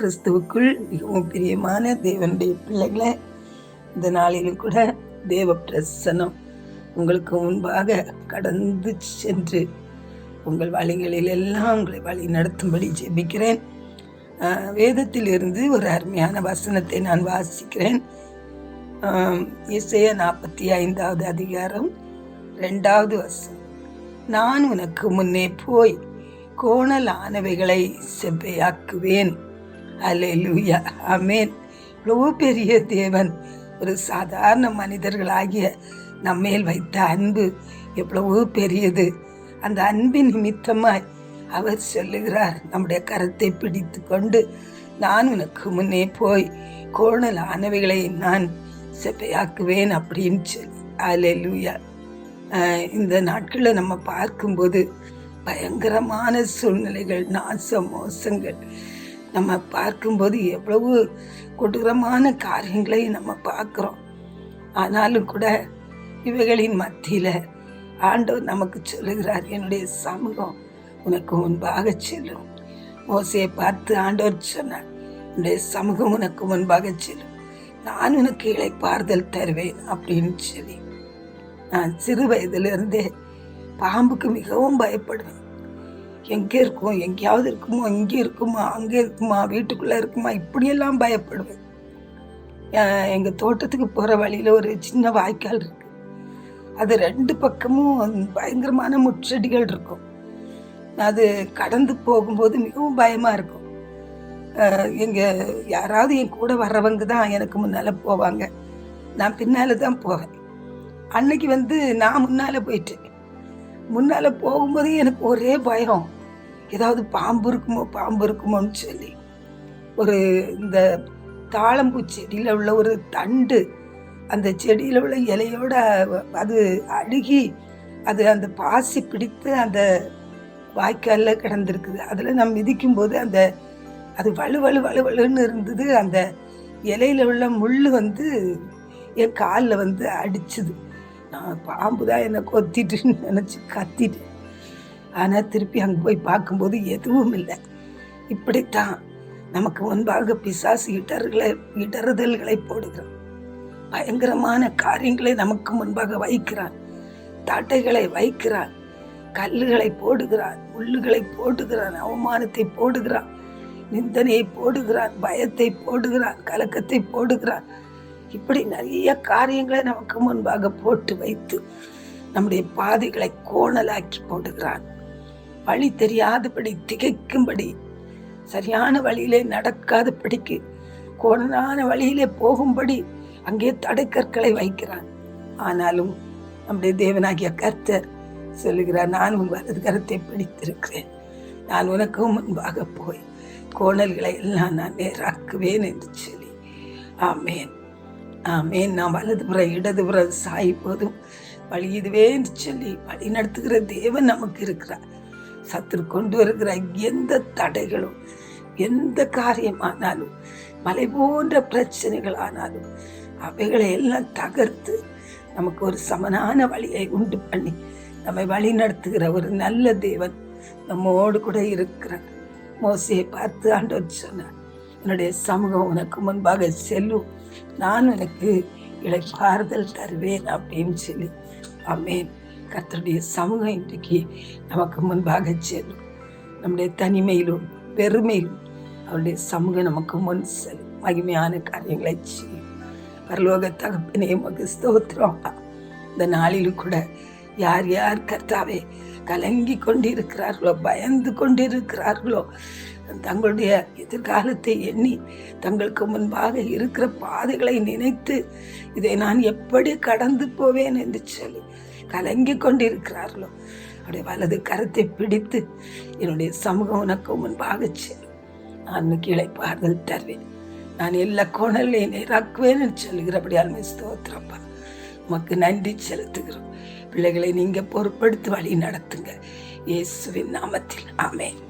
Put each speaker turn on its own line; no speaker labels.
கிறிஸ்துவுக்குள் மிகவும் பிரியமான தேவனுடைய பிள்ளைகளை இந்த நாளிலும் கூட தேவ பிரசனம் உங்களுக்கு முன்பாக கடந்து சென்று உங்கள் வழிகளில் எல்லாம் உங்களை வழி நடத்தும்படி ஜெபிக்கிறேன். வேதத்தில் வேதத்திலிருந்து ஒரு அருமையான வசனத்தை நான் வாசிக்கிறேன். இசைய நாற்பத்தி ஐந்தாவது அதிகாரம் ரெண்டாவது வசனம். நான் உனக்கு முன்னே போய் கோணலானவைகளை செவ்வையாக்குவேன். அலே லூயா அமேன் இவ்வளவு பெரிய தேவன் ஒரு சாதாரண மனிதர்களாகிய நம்மேல் வைத்த அன்பு எவ்வளவு பெரியது. அந்த அன்பின் நிமித்தமாய் அவர் சொல்லுகிறார் நம்முடைய கரத்தை பிடித்து கொண்டு நான் உனக்கு முன்னே போய் கோணலானவைகளை நான் செப்பையாக்குவேன் அப்படின்னு சொல்லி. அல்லேலூயா லூயா இந்த நாட்களில் நம்ம பார்க்கும்போது பயங்கரமான சூழ்நிலைகள் நாச மோசங்கள் நம்ம பார்க்கும்போது எவ்வளவு கொடூரமான காரியங்களை நம்ம பார்க்குறோம். ஆனாலும் கூட இவைகளின் மத்தியில் ஆண்டவர் நமக்கு சொல்லுகிறார் என்னுடைய சமூகம் உனக்கு முன்பாக செல்லும். மோசையை பார்த்து ஆண்டவர் சொன்னார் என்னுடைய சமூகம் உனக்கு முன்பாக செல்லும். நான் உனக்கு இளைப்பாறுதல் தருவேன் அப்படின்னு சொல்லி. நான் சிறு வயதிலிருந்தே பாம்புக்கு மிகவும் பயப்படுவேன். எங்கே இருக்கும்? எங்கேயாவது இருக்குமோ? இங்கே இருக்குமா? அங்கே இருக்குமா? வீட்டுக்குள்ளே இருக்குமா? இப்படியெல்லாம் பயப்படுவேன். எங்கள் தோட்டத்துக்கு போகிற வழியில் ஒரு சின்ன வாய்க்கால் இருக்கு. அது ரெண்டு பக்கமும் பயங்கரமான முற்றடிகள் இருக்கும். அது கடந்து போகும்போது மிகவும் பயமாக இருக்கும். எங்கள் யாராவது என் கூட வர்றவங்க தான் எனக்கு முன்னால் போவாங்க. நான் பின்னால் தான் போவேன். அன்னைக்கு வந்து நான் முன்னால் போயிட்டேன். முன்னால் போகும்போது எனக்கு ஒரே பயம். ஏதாவது பாம்பு இருக்குமோ பாம்பு இருக்குமோன்னு சொல்லி. ஒரு இந்த தாழம்பூ செடியில் உள்ள ஒரு தண்டு அந்த செடியில் உள்ள இலையோட அது அழுகி அது அந்த பாசி பிடித்து அந்த வாய்க்காலில் கிடந்திருக்குது. அதில் நம்ம மிதிக்கும்போது அந்த அது வலு வலு வலு வலுன்னு இருந்தது. அந்த இலையில உள்ள முள் வந்து என் காலில் வந்து அடிச்சுது. நான் பாம்பு தான் என்னை கொத்திட்டுன்னு நினச்சி கத்திட்டேன். ஆனால் திருப்பி அங்கே போய் பார்க்கும்போது எதுவும் இல்லை. இப்படித்தான் நமக்கு முன்பாக பிசாசு இடர்களை இடறுதல்களை போடுகிறான். பயங்கரமான காரியங்களை நமக்கு முன்பாக வைக்கிறான். தட்டைகளை வைக்கிறான். கல்லுகளை போடுகிறான். முள்ளுகளை போடுகிறான். அவமானத்தை போடுகிறான். நிந்தனையை போடுகிறான். பயத்தை போடுகிறான். கலக்கத்தை போடுகிறான். இப்படி நிறைய காரியங்களை நமக்கு முன்பாக போட்டு வைத்து நம்முடைய பாதைகளை கோணலாக்கி போடுகிறான். வழி தெரியாதபடி திகைக்கும்படி சரியான வழியிலே நடக்காதபடிக்கு கோணலான வழியிலே போகும்படி அங்கே தடைக்கற்களை வைக்கிறான். ஆனாலும் நம்முடைய தேவனாகிய கர்த்தர் சொல்லுகிறார் நான் உன் வலது கரத்தை பிடித்திருக்கிறேன். நான் உனக்கு முன்பாக போய் கோணல்களை எல்லாம் நான் நேராக்குவேன் என்று சொல்லி. ஆமேன். ஆமேன். நான் வலதுபுற இடதுபுற சாய் போதும். வழி இதுவேன்னு சொல்லி வழி நடத்துகிற தேவன் நமக்கு இருக்கிறார். சத்துரு கொண்டு வருகிற எந்த தடைகளும் எந்த காரியமானாலும் மலை போன்ற பிரச்சனைகள் ஆனாலும் அவைகளை எல்லாம் தகர்த்து நமக்கு ஒரு சமனான வழியை உண்டு பண்ணி நம்மை வழி நடத்துகிற ஒரு நல்ல தேவன் நம்மோடு கூட இருக்கிறார். மோசையை பார்த்து ஆண்டவர் சொன்னார் என்னுடைய சமூகம் உனக்கு முன்பாக செல்லும். நான் உனக்கு இழைப்பாறுதல் தருவேன் அப்படின்னு சொல்லி. அமேன் கர்த்தருடைய சமூகம் இன்றைக்கு நமக்கு முன்பாக செல்லும் நம்முடைய தனிமையிலும் பெருமையிலும் அவருடைய சமூகம் நமக்கு முன் செல்லும். மகிமையான காரியங்களை செய்யும். பரலோக தகப்பனே நமக்கு ஸ்தோத்திரம் இந்த நாளிலும் கூட யார் யார் கர்த்தாவே கலங்கி கொண்டிருக்கிறார்களோ பயந்து கொண்டிருக்கிறார்களோ தங்களுடைய எதிர்காலத்தை எண்ணி தங்களுக்கு முன்பாக இருக்கிற பாதைகளை நினைத்து இதை நான் எப்படி கடந்து போவேன் என்று சொல்லி கலங்கி கொண்டிருக்கிறார்களோ அவருடைய வலது கரத்தை பிடித்து என்னுடைய சமூகம் உனக்கு முன்பாக செல்லும். நான் கீழே பார்த்து தருவேன். நான் எல்லா கோணலையும் நேராக்குவேன் என்று சொல்லுகிறபடியால் ஸ்தோத்திரப்பா. உமக்கு நன்றி செலுத்துகிறோம். பிள்ளைகளை நீங்க பொறுப்படுத்தி வழி நடத்துங்க. இயேசுவின் நாமத்தில். ஆமேன்.